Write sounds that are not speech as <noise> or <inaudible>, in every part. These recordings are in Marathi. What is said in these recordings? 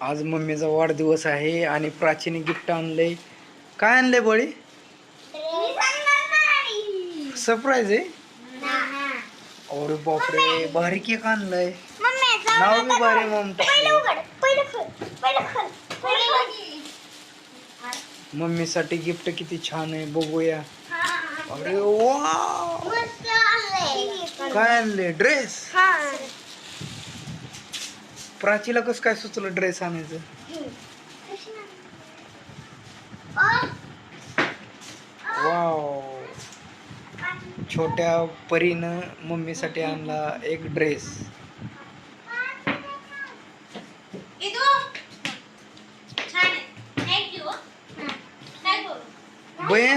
आज मम्मीचा वाढदिवस आहे आणि प्राचीने गिफ्ट आणलंय. काय आणलंय बळी? सरप्राईज आहे? बापरे भारी केक आणलंय. नाव बी भारी मम मम्मीसाठी गिफ्ट किती छान आहे बघूया. अरे वा! काय आणले ड्रेस प्राचीला कसं काय सुचलं ड्रेस आणायचं? वाव. छोट्या परीनं मम्मीसाठी आणला एक ड्रेस. बया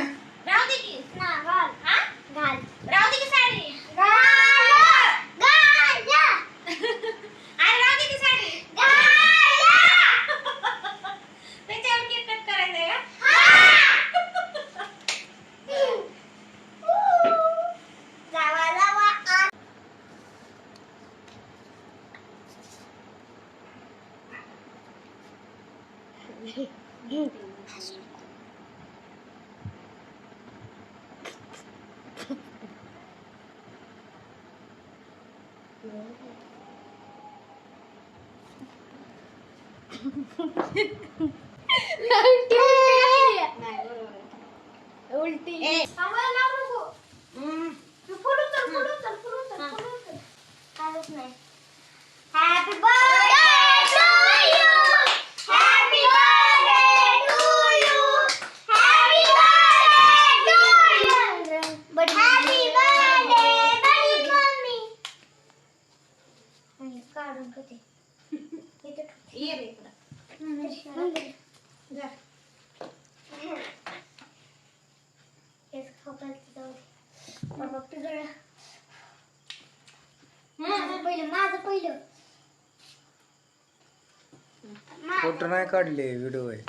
उलटी. Happy birthday to you happy birthday to you happy birthday to you happy birthday buddy mummy काढून कधी <laughs> ये रे इकडं. जा. माझं पहिलं माझं पहिलं. फोटो नाही काढले व्हिडिओ आहे.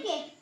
gift.